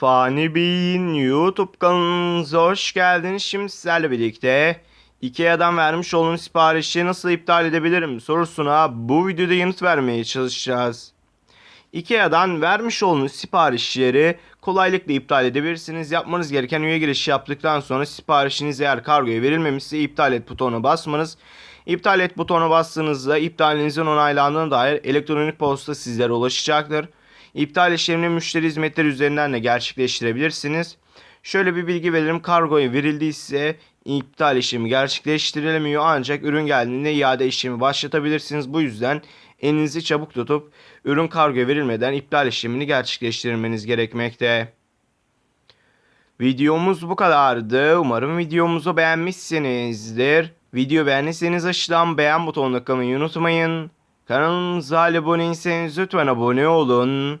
Fani Bey'in YouTube kanalınıza hoş geldiniz. Şimdi sizlerle birlikte IKEA'dan vermiş olduğunuz siparişi nasıl iptal edebilirim sorusuna bu videoda yanıt vermeye çalışacağız. IKEA'dan vermiş olduğunuz siparişleri kolaylıkla iptal edebilirsiniz. Yapmanız gereken üye girişi yaptıktan sonra siparişiniz eğer kargoya verilmemişse iptal et butonuna basmanız. İptal et butonuna bastığınızda iptalinizin onaylandığına dair elektronik posta sizlere ulaşacaktır. İptal işlemini müşteri hizmetleri üzerinden de gerçekleştirebilirsiniz. Şöyle bir bilgi verelim. Kargoya verildiyse iptal işlemi gerçekleştirilemiyor ancak ürün geldiğinde iade işlemi başlatabilirsiniz. Bu yüzden elinizi çabuk tutup ürün kargoya verilmeden iptal işlemini gerçekleştirmeniz gerekmekte. Videomuz bu kadardı. Umarım videomuzu beğenmişsinizdir. Video beğendiyseniz aşağıdan beğen butonuna tıklamayı unutmayın. Kanalımıza abone değilseniz lütfen abone olun.